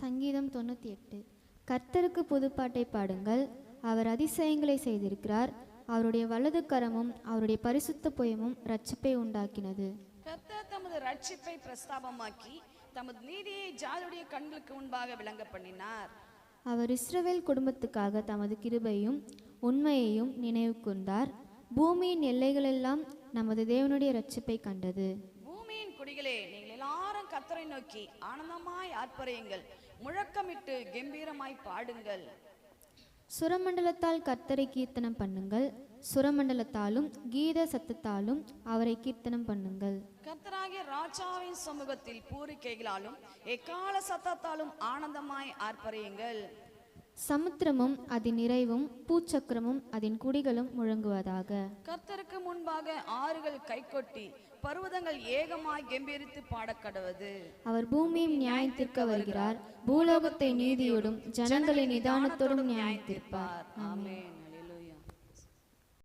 சங்கீதம் தொண்ணூற்றி எட்டு. கர்த்தருக்கு புதுப்பாட்டை பாடுங்கள். அவர் அதிசயங்களை செய்திருக்கிறார். அவருடைய வலது கரமும் அவருடைய பரிசுத்த புயமும் ரட்சிப்பை உண்டாக்கினது. கர்த்தர் தமது ரட்சிப்பை பிரஸ்தாபமாக்கி தமது நீதியை ஜாதியுடைய கண்களுக்கு முன்பாக விளங்க பண்ணினார் அவர் இஸ்ரவேல் குடும்பத்துக்காக தமது கிருபையும் உண்மையையும் நினைவு கூர்ந்தார் பூமியின் எல்லைகளெல்லாம் நமது தேவனுடைய ரட்சிப்பை கண்டது. குடிகளே நீங்கள் எல்லாரும் கர்த்தரை நோக்கி ஆனந்தமாய் ஆர்ப்பரியுங்கள். முழக்கமிட்டு கம்பீரமாய் பாடுங்கள். சுரமண்டலத்தால் கர்த்தரை கீர்த்தனம் பண்ணுங்கள். சுரமண்டலத்தாலும் கீத சத்தத்தாலும் அவரை கீர்த்தனம் பண்ணுங்கள். கர்த்தராகிய ராஜாவின் சமூகத்தில் பூரிக்கைகளாலும் எக்கால சத்தத்தாலும் ஆனந்தமாய் ஆர்ப்பரியுங்கள். சமுத்திரமும் அதன் நிறைவும் பூச்சக்கரமும் அதன் குடிகளும் முழங்குவதாக. கர்த்தருக்கு முன்பாக ஆறுகள் கைகொட்டி பர்வதங்கள் ஏகமாய் கம்பீரித்து பாடக்கடவது. அவர் பூமியும் நியாயத்திற்க வருகிறார். பூலோகத்தை நீதியோடும் ஜனங்களை நிதானத்தோடும் நியாயத்திருப்பார் ஆமென்.